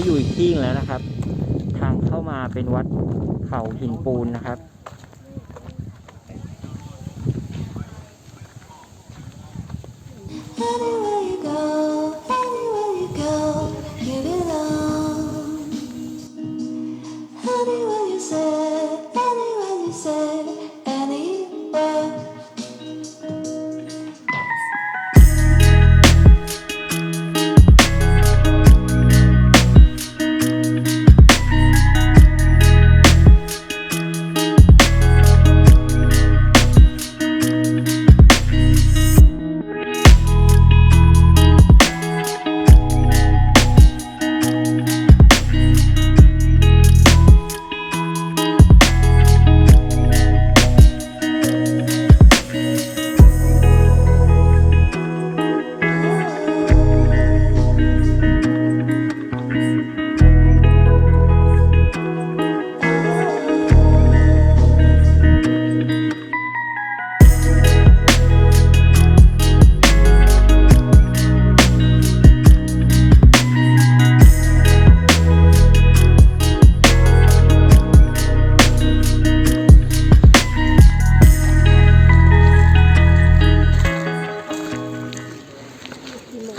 ก็อยู่อีกที่หนึ่งแล้วนะครับ ทางเข้ามาเป็นวัดเขาหินปูนนะครับ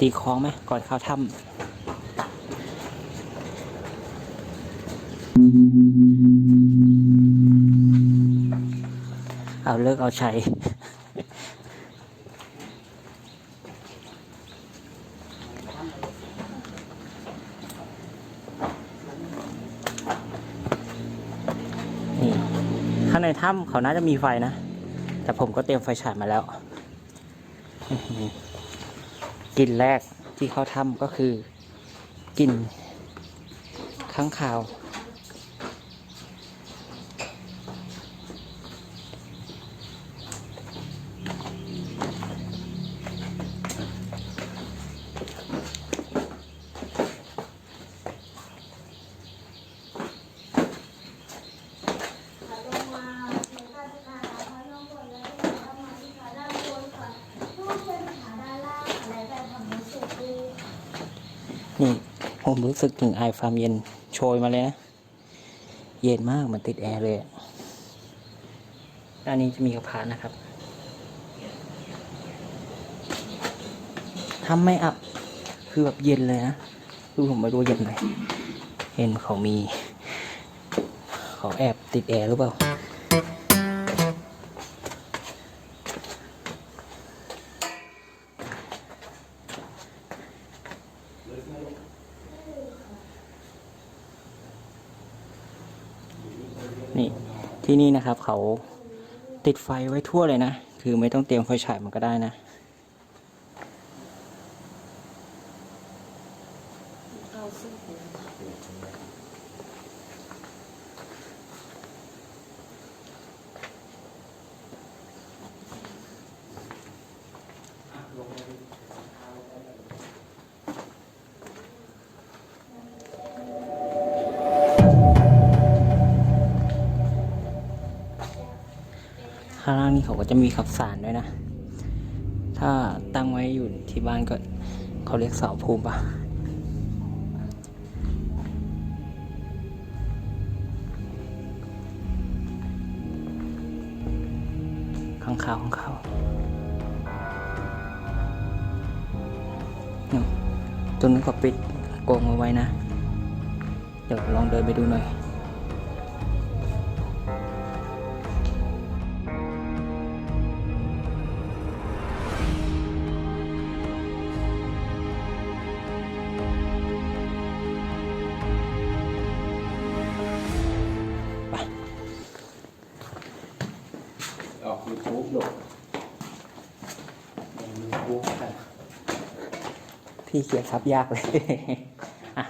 ตีคล้องไหมก่อนเข้าถ้ำเอาเลิกเอาใช้นี่ข้างในถ้ำเขาน่าจะมีไฟนะ แต่ผมก็เตรียมไฟฉายมาแล้ว กลิ่นแรกที่เขาทำก็คือกลิ่นข้างข่าว นี่ผมรู้สึกถึงไอความเย็นโชยมาเลยนะ เย็นมากเหมันติดแอร์เลยอันนี้จะมีกระพานะครับทำไม่อับ คือแบบเย็นเลยนะ คือผมไม่รู้เย็นไหมเห็นเขามี เขาแอบติดแอร์หรือเปล่า นี่ ที่นี่นะครับ เขาติดไฟไว้ทั่วเลยนะ คือไม่ต้องเตรียมไฟฉายมันก็ได้นะางล่างนี่เขาก็จะมีขับสารด้วยนะ ถ้าตั้งไว้อยู่ที่บ้านก็เขาเรียกเสาภูมิปะข้างขาวข้างขาวเนี่ยตรงนั้นก็ปิดโกงเอาไว้นะ เดี๋ยวลองเดินไปดูหน่อย พี่เขียนทับยากเลยอะ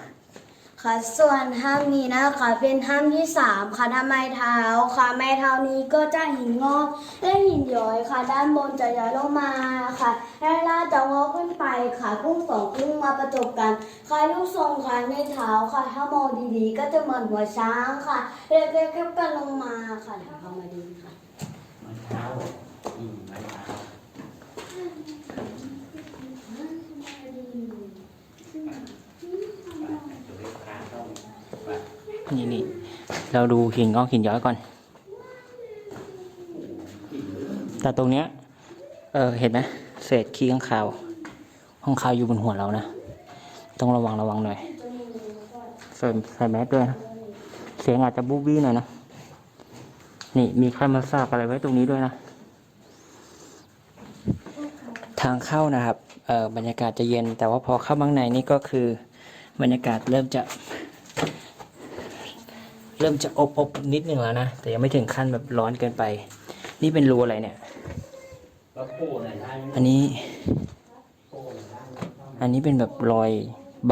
ค่ะส่วนถ้ำนี้นะคะเป็นถ้ำที่สามค่ะถ้ำไม้เท้าค่ะไม้เท้านี้ก็จะหินงอกและหินย้อยค่ะ ด้านบนจะย้อยลงมาค่ะด้านล่างจะงอกขึ้นไปค่ะกุ้งสองกุ้งมาประจบกันคล้ายลูกทรงคล้ายไม้เท้าค่ะ ถ้ามองดีๆ ก็จะเหมือนหัวช้างค่ะเล็กๆกันลงมาค่ะถ้าเข้ามาดีค่ะไม้เท้าอืมไม้เท้า นี่นี่เราดูหินงอกหินย้อยก่อน แต่ตรงเนี้ย เออเห็นไหมเศษขี้ข้างคาวข้างคาวอยู่บนหัวเรานะ ต้องระวังระวังหน่อยใส่ใส่แมสด้วยนะ เสียงอาจจะบูบี้หน่อยนะ นี่มีใครมาสาบอะไรไว้ตรงนี้ด้วยนะ ทางเข้านะครับ เออบรรยากาศจะเย็น แต่ว่าพอเข้าข้างในนี่ก็คือบรรยากาศเริ่มจะ เริ่มจะอบอบนิดนึงแล้วนะ แต่ยังไม่ถึงขั้นแบบร้อนเกินไป นี่เป็นรูอะไรเนี่ย อันนี้ อันนี้เป็นแบบรอย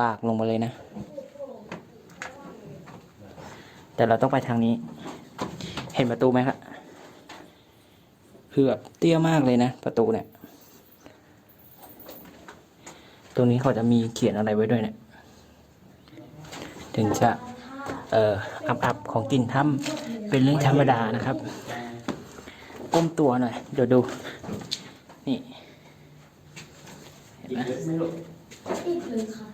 บากลงมาเลยนะ แต่เราต้องไปทางนี้ เห็นประตูไหมครับคือแบบเตี้ยมากเลยนะ ประตูเนี่ย ตรงนี้เขาจะมีเขียนอะไรไว้ด้วยเนี่ย ถึงจะ เอ่อ อับอับๆของกลิ่นถ้ำเป็นเรื่องธรรมดานะครับก้มตัวหน่อย เดี๋ยวดู นี่เห็นไหมอีกหนึ่งค่ะ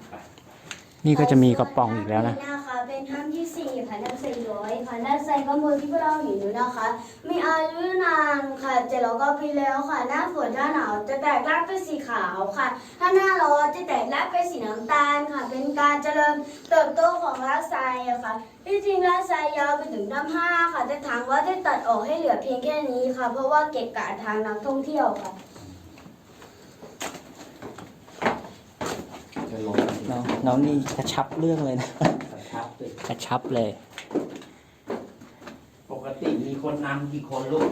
นี่ก็จะมีกระป๋องอีกแล้วนะนะคะ เป็นถ้ำที่สี่ค่ะด้านไซย้อยค่ะด้านไซก็มือที่พวกเราเห็นอยู่นะคะ มีอายุนานค่ะเจ็ดร้อยกว่าปีแล้วค่ะ หน้าฝนหน้าหนาวจะแตกรากเป็นสีขาวค่ะ ถ้าหน้าร้อนจะแตกรากเป็นสีน้ำตาลค่ะ เป็นการเจริญเติบโตของรากไซอะค่ะ ที่จริงรากไซยาวไปถึงน้ำห้าค่ะ แต่ทางว่าได้ตัดออกให้เหลือเพียงแค่นี้ค่ะ เพราะว่าเก็บกะทางนักท่องเที่ยวค่ะน้องน้องนี่กระชับเรื่องเลยนะ กระชับเลย ปกติมีคนนำกี่คนลูก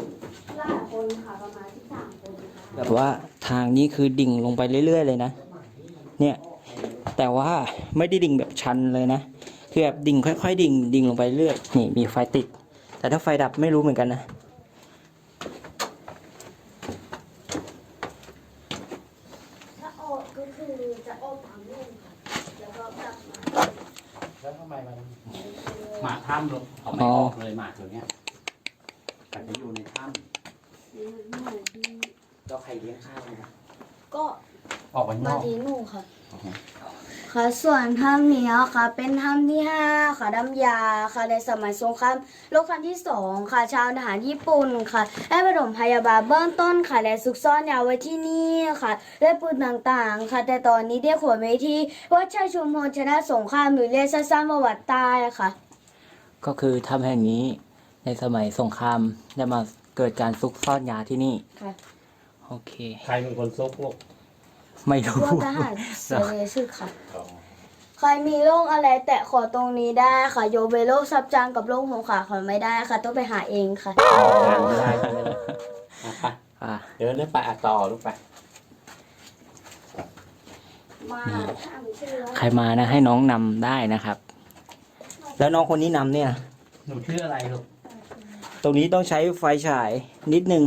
หลายคนค่ะประมาณที่สามคนค่ะแบบว่าทางนี้คือดิ่งลงไปเรื่อย ๆ เลยนะ เนี่ย แต่ว่าไม่ได้ดิ่งแบบชันเลยนะ คือแบบดิ่งค่อย ๆ ดิ่งดิ่งลงไปเรื่อย นี่มีไฟติด แต่ถ้าไฟดับไม่รู้เหมือนกันนะ ถ้าออกก็คือจะออกทางนู่นค่ะ แล้วก็กลับมา แล้วทำไมมันหมาถ้ำลูกเขาไม่ อ๋อ ออกเลยหมาตัวเนี้ย แต่จะอยู่ในถ้นี่มันเหมือนที่ำก็ใครเลี้ยงข้าวนะก็ออกไปนมาอกทีหนูค่ะโอเคค่ะส่วนถ้ำนี้ค่ะ เป็นถ้ำที่ห้าค่ะดำยาค่ะในสมัยสงครามโลกครั้งที่สองค่ะ ชาวทหารญี่ปุ่นค่ะได้ปฐมพยาบาลเบื้องต้นค่ะและซุกซ่อนยาไว้ที่นี่ค่ะด้วยปืนต่างๆ ค่ะ แต่ตอนนี้ได้ขวนไว้ที่วัดชัยชุมพลชนะสงครามหรือเรียกสั้นๆว่าวัดใต้ค่ะ ก็คือทำแห่งนี้ ในสมัยสงครามได้มาเกิดการซุกซ่อนยาที่นี่ ค่ะโอเค ใครเป็นคนซุกลูกไม่รู้ พวกทหารเซเลสึค่ะ ใครมีโรคอะไรแตะขอตรงนี้ได้ค่ะโยเวนโรคซับจางกับโรคหัวขาขอไม่ได้ค่ะ ต้องไปหาเองค่ะ งานไม่ได้ใช่ไหมลูกอะไปอะเดินได้ไปอะต่อลูกไป มาถามชื่อใครมานะให้น้องนำได้นะครับ แล้วน้องคนนี้นำเนี่ย หนูชื่ออะไรลูก ตรงนี้ต้องใช้ไฟฉายนิดนึง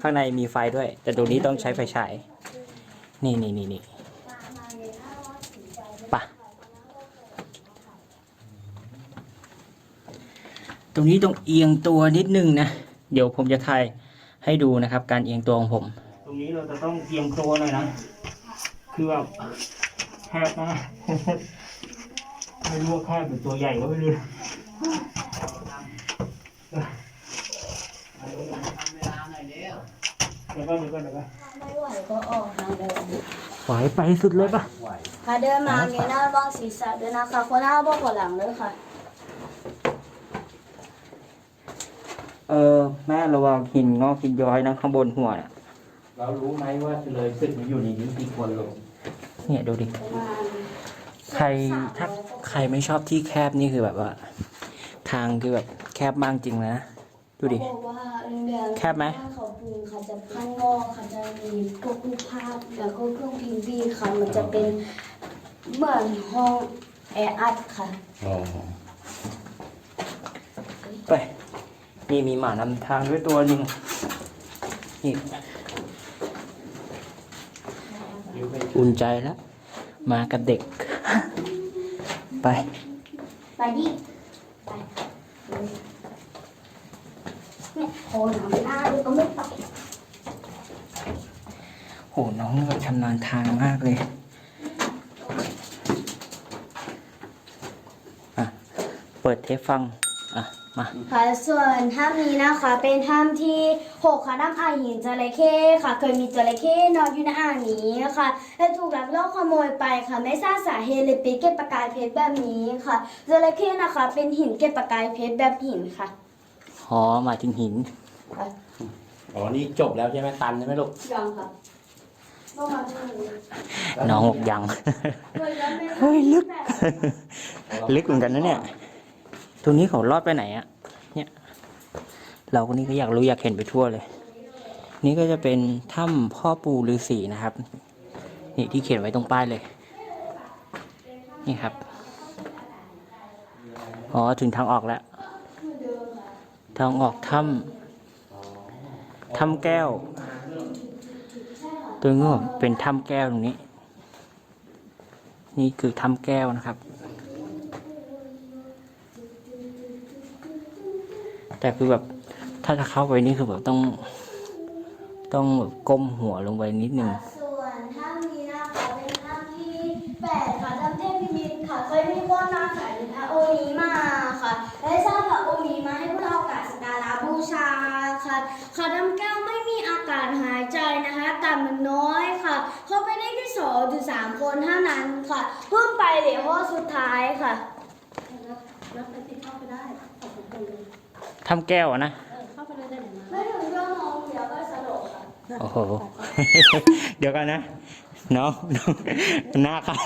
ข้างในมีไฟด้วย แต่ตรงนี้ต้องใช้ไฟฉาย นี่นี่นี่นี่ปะตรงนี้ต้องเอียงตัวนิดนึงนะ เดี๋ยวผมจะถ่ายให้ดูนะครับ การเอียงตัวของผม ตรงนี้เราจะต้องเอียงตัวหน่อยนะ คือแบบแคบมากไม่รู้ว่าแคบหรือตัวใหญ่ก็ไม่รู้ เดี๋ยวก่อนเดี๋ยวก่อนเดี๋ยวก่อนไม่ไหวก็ออกทางเดินไหวไปสุดเลยปะค่ะเดินมามีหน้าบ้างศีรษะด้วยนะคะคนหน้าบ้างคนหลังด้วยค่ะ เออ แม่ระวังหินงอกหินย้อยนะข้างบนหัวน่ะเรารู้ไหมว่าเฉลยศึกมันอยู่ในนี้กี่คนลูกเนี่ยดูดิประมาณใครถ้าใครไม่ชอบที่แคบนี่คือแบบว่า ทางคือแบบแคบมากจริงนะจ ดูดิ เขาบอกว่าโรงเรียนแคบไหมบ้านเขาปูนค่ะจะข้างนอกค่ะจะมีพวกรูปภาพแล้วก็เครื่องพิมพ์ดีค่ะ มันจะเป็นเหมือนห้องแออัดค่ะ อ๋อไปนี่มีหมานำทางด้วยตัวหนึ่งนี่ยูไปอุ่นใจแล้ว มากับเด็ก ไป ไปดิไปเนี่ย โหหนำหน้าดูก็ไม่ไปโหน้องนี่แบบชำนาญทางมากเลย อะ เปิดเทปฟัง อะ มาค่ะส่วนถ้ำนี้นะคะ เป็นถ้ำที่หกค่ะถ้ำอ่างหินจระเข้ค่ะ เคยมีจระเข้นอนอยู่ในอ่างนี้ค่ะและถูกลักลอบขโมยไปค่ะ ไม่ทราบสาเหตุเลยไปเก็บประกายเพชรแบบนี้ค่ะจระเข้นะคะ เป็นหินเก็บประกายเพชรแบบหินค่ะ อ๋อหมายถึงหินค่ะ อ๋อ นี่จบแล้วใช่ไหมตันใช่ไหมลูก ยังค่ะต้องมาดูน้องบอกยังเคยแล้วไม่เฮ้ยลึกแบบลึกเหมือนกันนะเนี่ย ตรงนี้เขารอดไปไหนอะเนี่ย เราคนนี้ก็อยากรู้อยากเห็นไปทั่วเลย นี่ก็จะเป็นถ้ำพ่อปู่ฤาษีนะครับ นี่ที่เขียนไว้ตรงป้ายเลย นี่ครับ อ๋อ ถึงทางออกแล้ว ทางออกถ้ำ ถ้ำแก้วตรงนี้เป็นถ้ำแก้วตรงนี้ นี่คือถ้ำแก้วนะครับ แต่คือแบบถ้าจะเข้าไปนี่คือแบบต้อง ต้องแบบก้มหัวลงไปนิดนึงส่วนถ้ามีนะคะเป็นถ้ำที่แปดค่ะถ้ำเทพพิมิตรค่ะเคยมีคนนำสายพระองค์นี้มาค่ะและสร้างพระองค์นี้มาให้พวกเรากราบสักการะบูชาค่ะค่ะถ้ำแก้วไม่มีอากาศหายใจนะคะอากาศมันน้อยค่ะ เข้าไปได้แค่สองถึงสามคนเท่านั้นค่ะ เพิ่งไปเหลือห้อสุดท้ายค่ะแล้วไปติดเข้าไปได้ขอบคุณเลยถ้ำแก้วอะนะเออเข้าไปเลยได้ไหนมาไม่ถึงชั่วโมงเดียวก็สลบค่ะโอ้โห เดี๋ยวกันนะ น้องน้องหน้าเข้า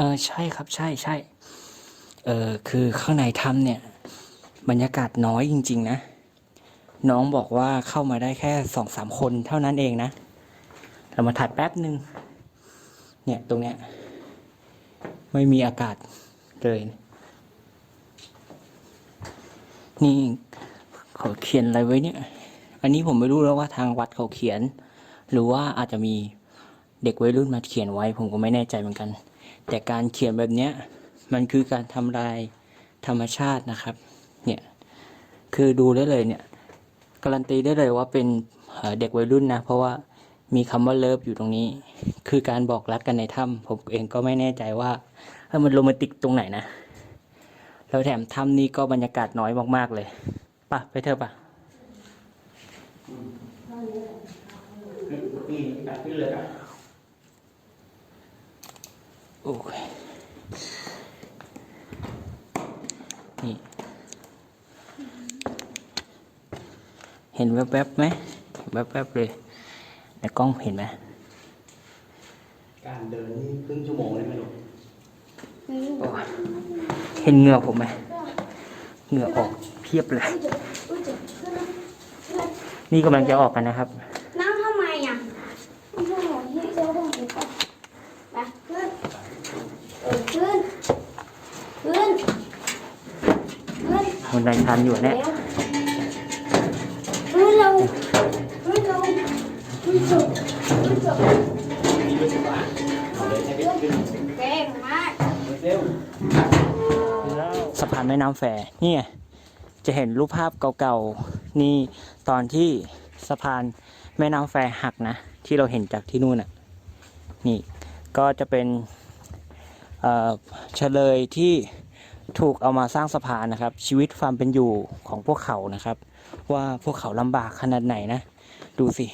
เออใช่ครับใช่ใช่เออคือข้างในถ้ำเนี่ยบรรยากาศน้อยจริง ๆ นะ น้องบอกว่าเข้ามาได้แค่สองสามคนเท่านั้นเองนะ เรามาถ่ายแป๊บหนึ่งเนี่ยตรงเนี้ยไม่มีอากาศเลย นี่เขาเขียนอะไรไว้เนี่ย อันนี้ผมไม่รู้แล้วว่าทางวัดเขาเขียน หรือว่าอาจจะมีเด็กวัยรุ่นมาเขียนไว้ ผมก็ไม่แน่ใจเหมือนกัน แต่การเขียนแบบนี้มันคือการทำลายธรรมชาตินะครับ เนี่ย คือดูได้เลยเนี่ย การันตีได้เลยว่าเป็นเด็กวัยรุ่นนะ เพราะว่ามีคำว่าเลิฟอยู่ตรงนี้ คือการบอกรักกันในถ้ำผมเองก็ไม่แน่ใจว่าเออมันโรแมนติกตรงไหนนะ แล้วแถมถ้ำนี้ก็บรรยากาศน้อยมากๆเลยป่ะไปเถอะป่ะนี่ตัดขึ้นเลยอะ อ้ยนี่ เห็นแวบๆไหมแวบๆเลยในกล้องเห็นไหมการเดินนี่ครึ่งชั่วโมงเลยไหมลูกโอ้ยเห็นเหงื่อผมไหมเหงื่อออกเพียบเลยอุ้ยเจ็บขึ้นนะนี่กำลังจะออกกันนะครับ นั่งทำไมอะไม่ใช่หรอที่เจ้าของดีกว่าไปขึ้นเออขึ้น ขึ้น ขึ้น มันดันชันอยู่เนี่ยขึ้นเร็วขึ้นเร็วขึ้นสุดขึ้นสุดนี่รู้สึกว่าเอาเลยให้ไปขึ้นเก่งมากสะพานแม่น้ำแฝนี่ไงจะเห็นรูปภาพเก่าๆ นี่ตอนที่สะพานแม่น้ำแฝหักนะ ที่เราเห็นจากที่นู่นอะ นี่ก็จะเป็นเฉลยที่ ถูกเอามาสร้างสะพานนะครับ ชีวิตความเป็นอยู่ของพวกเขานะครับ ว่าพวกเขาลำบากขนาดไหนนะ ดูสิ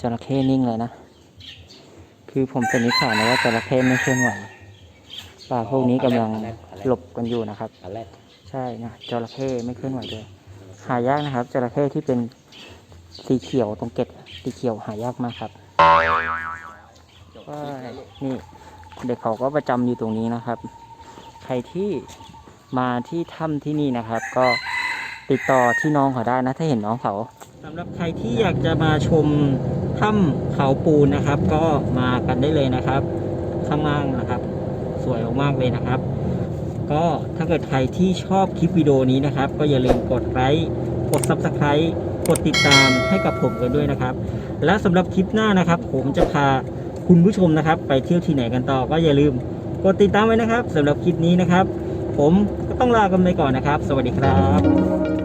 จระเข้นิ่งเลยนะ คือผมสันนิษฐานนะว่าจระเข้ไม่เคลื่อนไหวปลาพวกนี้กำลังหลบกันอยู่นะครับอันแรกใช่นะจระเข้ไม่เคลื่อนไหวเลยหายากนะครับจระเข้ที่เป็นสีเขียวตรงเกล็ดสีเขียวหายากมากครับก็นี่เด็กเขาก็ประจำอยู่ตรงนี้นะครับ ใครที่มาที่ถ้ำที่นี่นะครับ ก็ติดต่อที่น้องเขาได้นะ ถ้าเห็นน้องเขาสำหรับใครที่อยากจะมาชมถ้ำเขาปูนนะครับ ก็มากันได้เลยนะครับ ข้างล่างนะครับ สวยมากๆเลยนะครับ ก็ถ้าเกิดใครที่ชอบคลิปวิดีโอนี้นะครับ ก็อย่าลืมกดไลค์กด Subscribe กดติดตามให้กับผมกันด้วยนะครับ และสำหรับคลิปหน้านะครับ ผมจะพาคุณผู้ชมนะครับ ไปเที่ยวที่ไหนกันต่อก็อย่าลืม กดติดตามไว้นะครับสำหรับคลิปนี้นะครับ ผมก็ต้องลากันไปก่อนนะครับ สวัสดีครับ